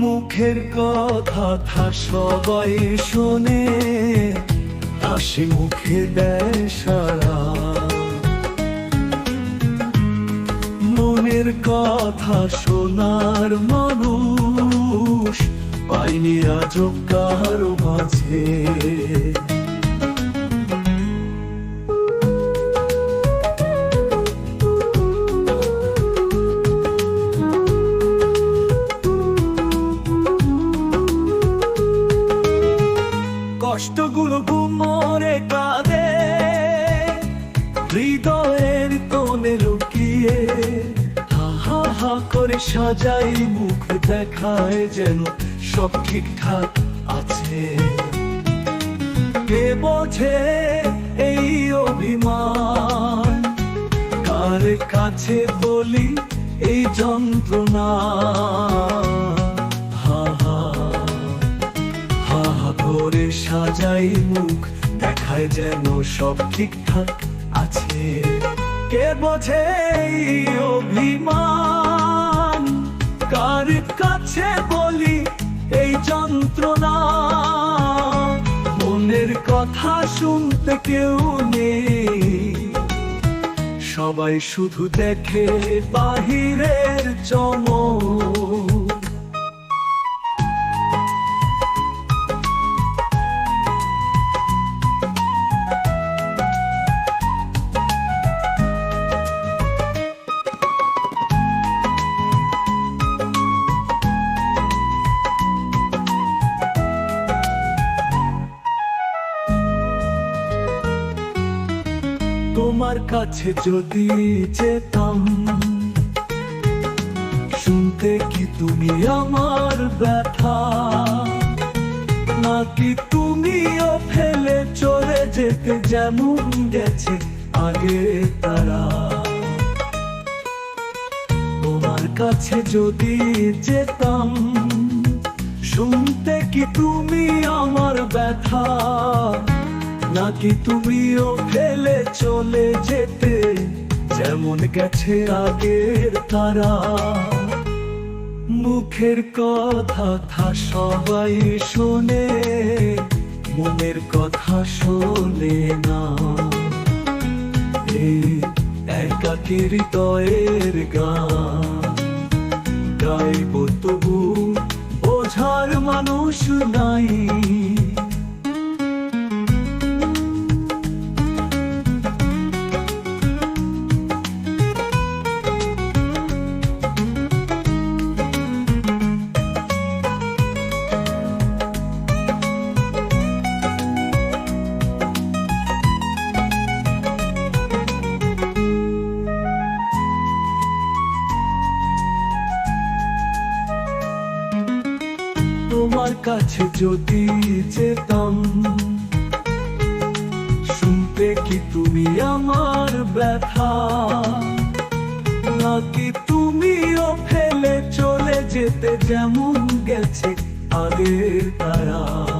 মুখের কথা সবাই শোনে, হাসি মুখে দেয় সারা। মনের কথা শোনার মানুষ পাইনি আজব কারও মাঝে। কষ্টগুলো ঘুমরে কাঁদে। হৃদয়ের কোণে লুকিয়ে হা হা হা করে সাজাই, মুখ দেখায় যেন সব ঠিকঠাক আছে। কে বোঝে এই অভিমান? কার কাছে বলি এই যন্ত্রণা? সাজাই মুখ দেখায় যেন সব ঠিকঠাক আছে। কে বোঝে অভিমান? কার কাছে বলি এই যন্ত্রণা? মনের কথা শুনতে কেউ নেই। সবাই শুধু দেখে বাহিরের চমক। তোমার কাছে যদি যেতাম, শুনতে কি তুমি আমার ব্যথা? নাকি তুমিও ফেলে চলে যেতে যেমন গেছে আগে তারা? তোমার কাছে যদি যেতাম, শুনতে কি তুমি আমার ব্যথা? নাকি তুমিও ফেলে চলে যেতে? যেমন গেছে আগের তারা। মুখের কথা থা সবাই শোনে, মনের কথা শোনে না। একাকী হৃদয়ের গান। গাইব তবু বোঝার মানুষ নাই। তোমার কাছে যদি যেতাম, শুনতে কি তুমি আমার ব্যথা? নাকি তুমিও ফেলে চলে যেতে যেমন গেছে আগের তারা